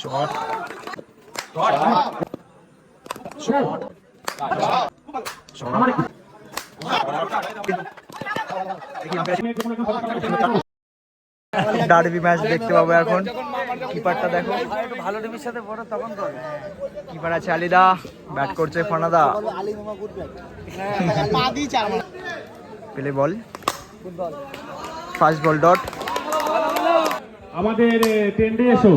Shot derby match দেখতে পাবো এখন। কিপারটা দেখো। ভালো টিমের সাথে পড়ো তখন তো কিপার আছে আলিদা। ব্যাট করছে ফনাদা। পেলে বল ফার্স্ট বল ডট আমাদের টেন্ডে এসো।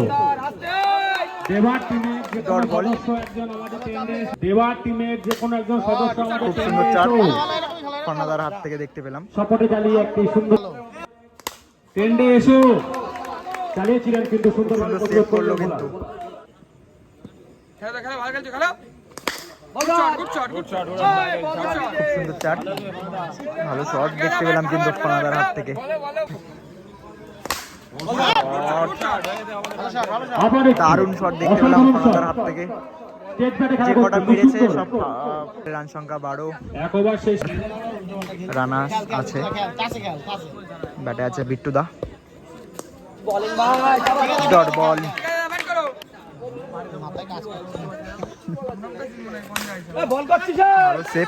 দেবার টিমের যে কোনো সদস্য একজন আমাদের টেন্ডে দেবার টিমের যে কোনো একজন সদস্য আমাদের খুব সুন্দর চার। হাত থেকে দেখতে পেলাম। সপটে চালিয়ে একটি সুন্দর টেন্ডে এসো। চালিয়েছিলেন কিন্তু সুন্দর সেভ করল কিন্তু। খেলা খেলা ভালো খেলছো খেলা? Shot good shot good shot খুব সুন্দর চার। ভালো শট দেখতে পেলাম কিন্তু ফনাদার হাত থেকে। দারুণ শট দেখতে পেলাম অসাধারণ ফনাদার হাত থেকে। যে কটা মেরেছে সব রান সংখ্যা বারো। রানা আছে। ব্যাটে আছে বিট্টুদা ডট বল।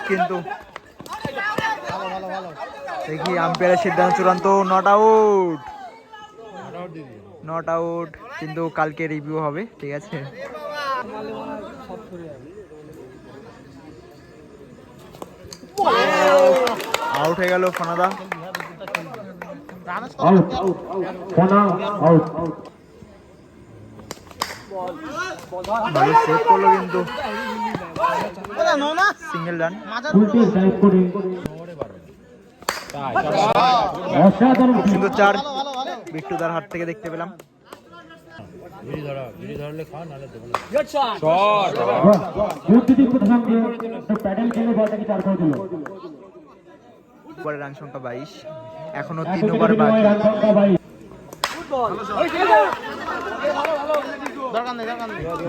কিন্তু। দেখি আম্পায়ারের সিদ্ধান্ত চূড়ান্ত নট আউট নট আউট কিন্তু কালকে রিভিউ হবে ঠিক আছে? আউট হয়ে গেল ফনাদা। আউট ফোনা আউট ভালো সেভ করল কিন্তু। সিঙ্গেল রান চার বিট্টুদার হাত থেকে দেখতে পেলাম। পরে রান সংখ্যা বাইশ। এখনও তিন ওভার বাকি।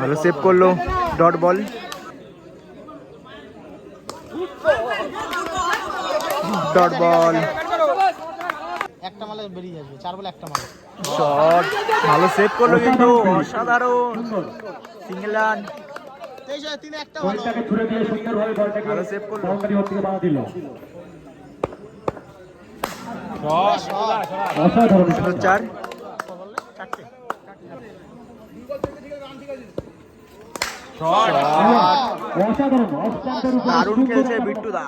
ভালো সেভ করল ডট বল। ডট বল। একটা মালে বেরিয়ে যাবে চার বলে একটা মালে। শট ভালো সেভ করল কিন্তু অসাধারণ। সিঙ্গেল রান তিনে একটা ভালো। ছুড়ে দিয়ে সুন্দরভাবে বলটাকে ভালো save করল। বাউন্ডারি ওর বাধা দিল। অসাধারণ চার। দারুণ খেলছে একটা বিট্টুদা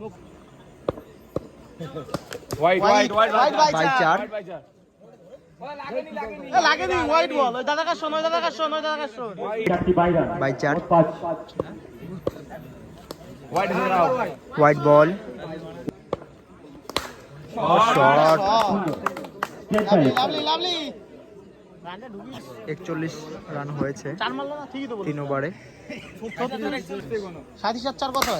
চকা হোয়াইট হোয়াইট বাই চার লাগেনি হোয়াইট বল ওই দাদা কার শোন ওই দাদা কার শোন ওই দাদা কার শোন বাই চার white ball shot straight lovely lovely রানটা ঢুকিস একচল্লিশ রান হয়েছে তিন ওভারে সাথী সাত চার কথা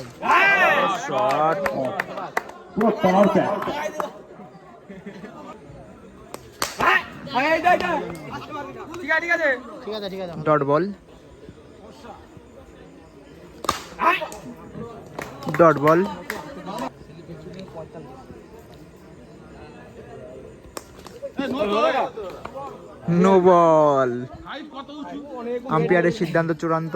dot ball. Dot ball. No ball আম্পায়ারের সিদ্ধান্ত চূড়ান্ত।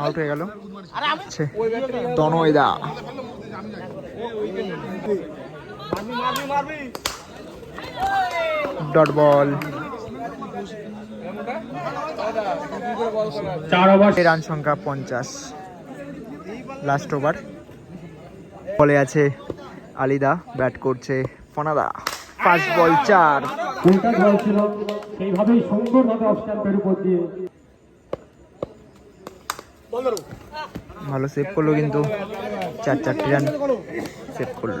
আউট গেল। তনয়দা ডট বল। চার ওভার। রান সংখ্যা পঞ্চাশ। লাস্ট ওভার বলে আছে আলিদা ব্যাট করছে ফনাদা। ফার্স্ট বল চার। গোলটা গোল ছিল? সেইভাবেই সুন্দরভাবে অফস্টাম্পের উপর দিয়ে। ভালো সেভ করল কিন্তু। চার চারটি রান সেভ করল।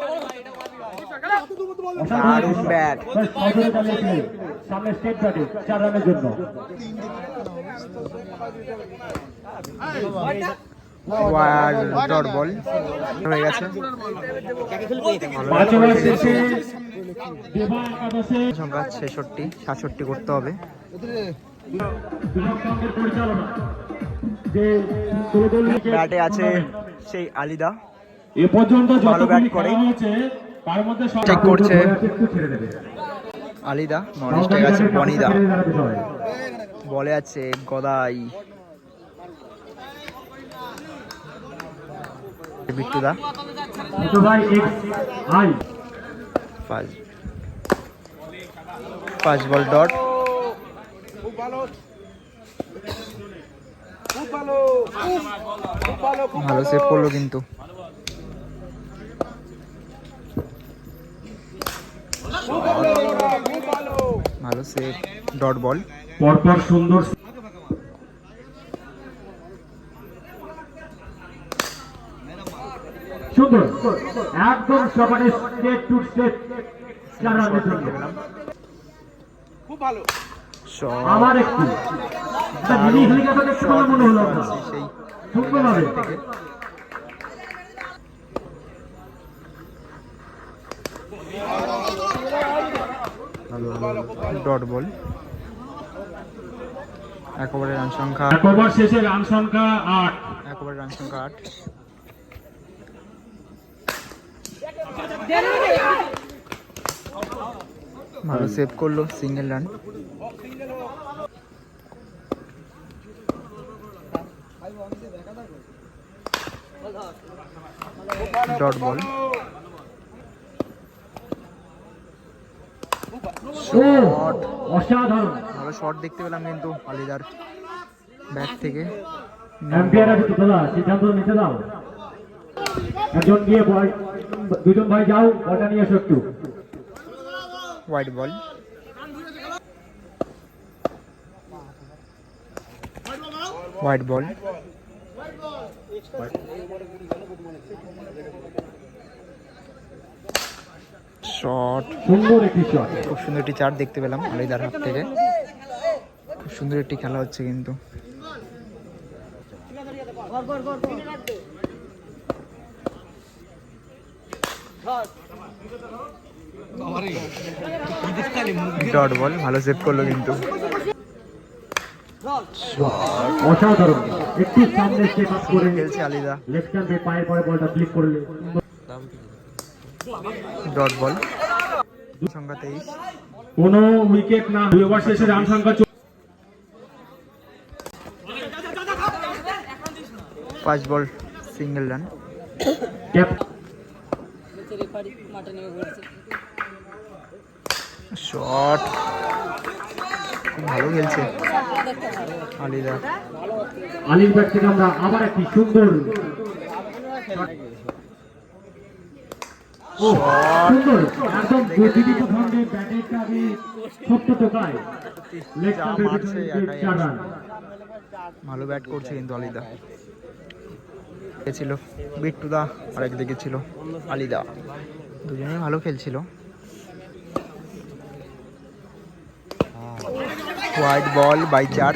দারুণ ব্যাট। সামনে স্টেট ব্যাটে চার রানের জন্য। ওয়ার ডট বল। হয়ে গেছে। পাঁচ ওভার শেষে সংখ্যা ছেষট্টি সাতষট্টি করতে হবে। ব্যাটে আছে সেই আলিদা। এ পর্যন্ত ভালো ব্যাট করে। তার মধ্যে চেক করছে। আলিদা স্ট্রাইক আছে বনিদা। বলে আছে গদাই। বিট্টুদা। পাঁচ। পাঁচ বল ডট। ভালো সেভ করল কিন্তু। ভালো সেভ ডট বল পরপর সুন্দর সুন্দর একদম সকালে স্টেট টু স্টেট চার রানের জন্য শট আবার একটু একটা মিনি হেলিকপ্টার দেখতে ভালো মনে হলো সেই সুন্দরভাবে ডট বল। এক ওভারের রান সংখ্যা এক ওভার শেষে রান সংখ্যা আট। এক ওভারের রান সংখ্যা আট। ভালো সেভ করল সিঙ্গেল রান ডট বল। ও অসাধারণ। ভালো শট দেখতে পেলাম কিন্তু আলিদার ব্যাট থেকে। এম্পিয়ার আছে তো দাদা সিদ্ধান্ত নিতে দাও। একজন গিয়ে বল দুজন ভাই যাও বলটা নিয়ে এসো একটু। White ball white ball shot সুন্দর একটি শট খুব সুন্দর একটি চার দেখতে পেলাম আলিদার হাত থেকে। খুব সুন্দর একটি খেলা হচ্ছে কিন্তু। ডট বল ভালো সেভ করল কিন্তু। অসাধারণ। একটু সামনে স্টেপ আপ করে খেলছে আলিদা। লেফট হ্যান্ডে পায়ের পরে বলটা ক্লিক করলে। Dot ball. সংখ্যা তেইশ। কোনো উইকেট না দুই ওভার শেষে রান সংখ্যা পাঁচ বল সিঙ্গেল রান। শট। খুব ভালো খেলছে। আলিদা। আলির ব্যাট থেকে আমরা আবার একটি সুন্দর ভালো ব্যাট করছে কিন্তু আলিদা। ছিল, বিট্টুদা আর একদিকে ছিল, আলিদা। দুজনেই ভালো খেলছিল। হোয়াইট বল বাই চার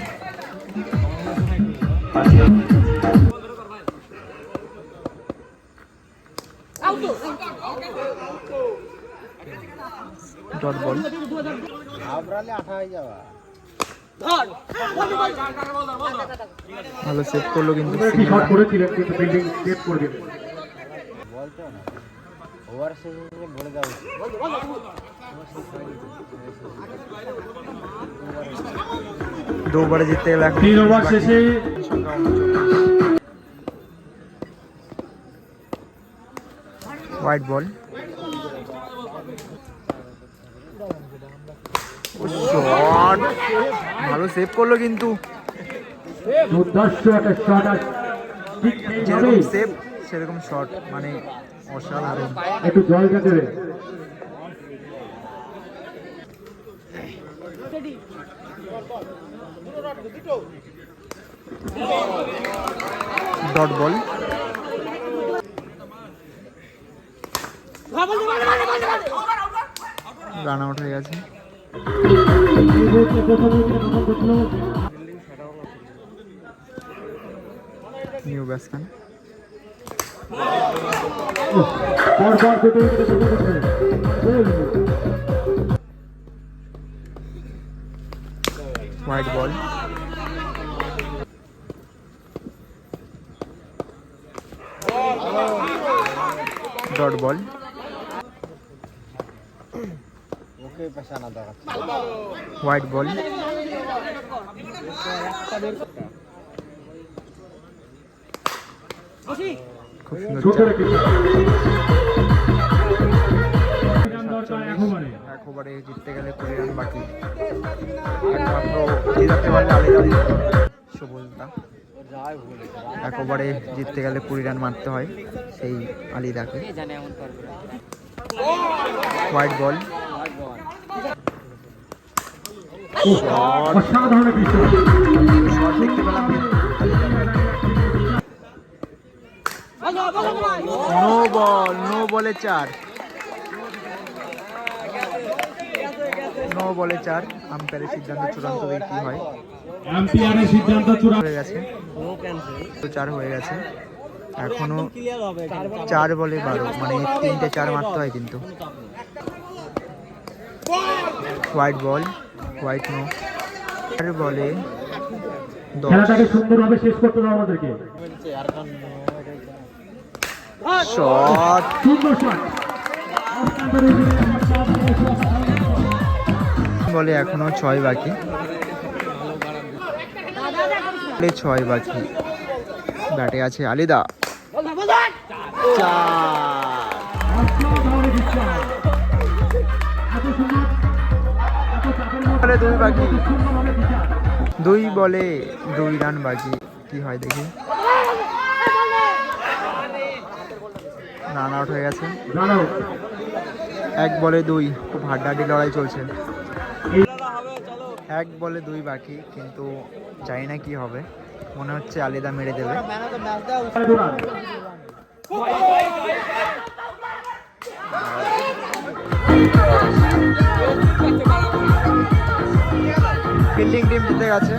বল। ভালো সেভ করল কিন্তু সুন্দর একটি শট করেছিলেন? কিন্তু ফিল্ডিং সেভ করে দিলেন দু ওভারে জিততে গেলে তিন ওভার শেষে হোয়াইট বল শট ভালো সেভ করল কিন্তু। যেরকম সেভ সেরকম শট মানে অসাধারণ। একটু জল দেবে ডট বল রান আউট হয়ে গেছে। New batsman white ball dot ball white ball খুব সুন্দর ছোট চার। রেখেছে রান দরকার এক ওভারে জিততে গেলে কুড়ি রান বাকি। একমাত্র জেতাতে পারলে আলাদা সবুজদা এক ওভারে জিততে গেলে কুড়ি রান মারতে হয় সেই আলিদাকে। হোয়াইট বল অসাধারণ নো বল নো বলে চার নো বলে চার। আম্পায়ারের সিদ্ধান্ত চূড়ান্ত হয়ে কি হয়? সিদ্ধান্ত চূড়ান্ত হয়ে গেছে। তো চার হয়ে গেছে। এখনও চার বলে বারো। মানে তিনটে চার মারতে হয় কিন্তু। White ball white no. চার বলে খেলাটাকে সুন্দরভাবে শেষ করতে হবে আমাদেরকে। শট। সুন্দর শট। বলে এখনও ছয় বাকি। ছয় বাকি। ব্যাটে আছে আলিদা। চার। বলে দুই বাকি দুই বলে দুই রান বাকি কি হয় দেখি। রান আউট হয়ে গেছে। এক বলে দুই। খুব হাড্ডাহাড্ডি লড়াই চলছে। এক বলে দুই বাকি কিন্তু জানি না কি হবে। মনে হচ্ছে আলিদা মেরে দেবে। ম্যান অফ ফিল্ডিং টিম জিতে গেছে।